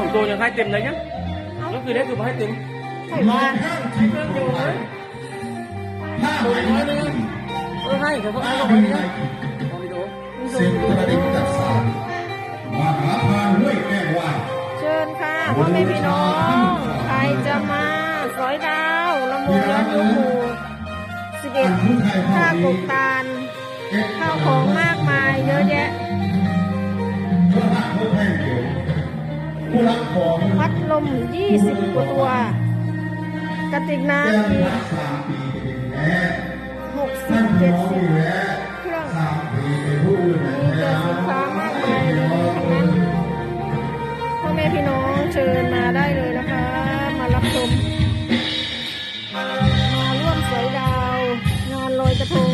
ของตัวยังให้เต็มเลยเนี่ยก็คือได้คือมาให้เต็มไข่บ้านให้เครื่องอยู่เลยถ้าไม่มาถึงเออให้เขาก็ให้ถ้าเราไปได้เนี่ยเอาไปดูเสียงกระดิ่งจัดสารมหาพานห้วยแก้วว่าเชิญค่ะพ่อแม่พี่น้อง ใครจะมาสอยดาวลำวงย้อนละมูสิบเอ็ดท่ากบตาลข้าวของมากมาย ผู้รักของพัดลม20กว่าตัว กระติกน้ำอีกรักสามปีเป็นแม่ท่าน60น้องมี70เครื่องมีเป็นผู้อื่นมีแต่สินค้ามากมายเลยทั้งนั้นพ่อแม่พี่น้องเชิญมาได้เลยนะคะ มารับชมมาร่วมสวยดาว งานลอยกระทง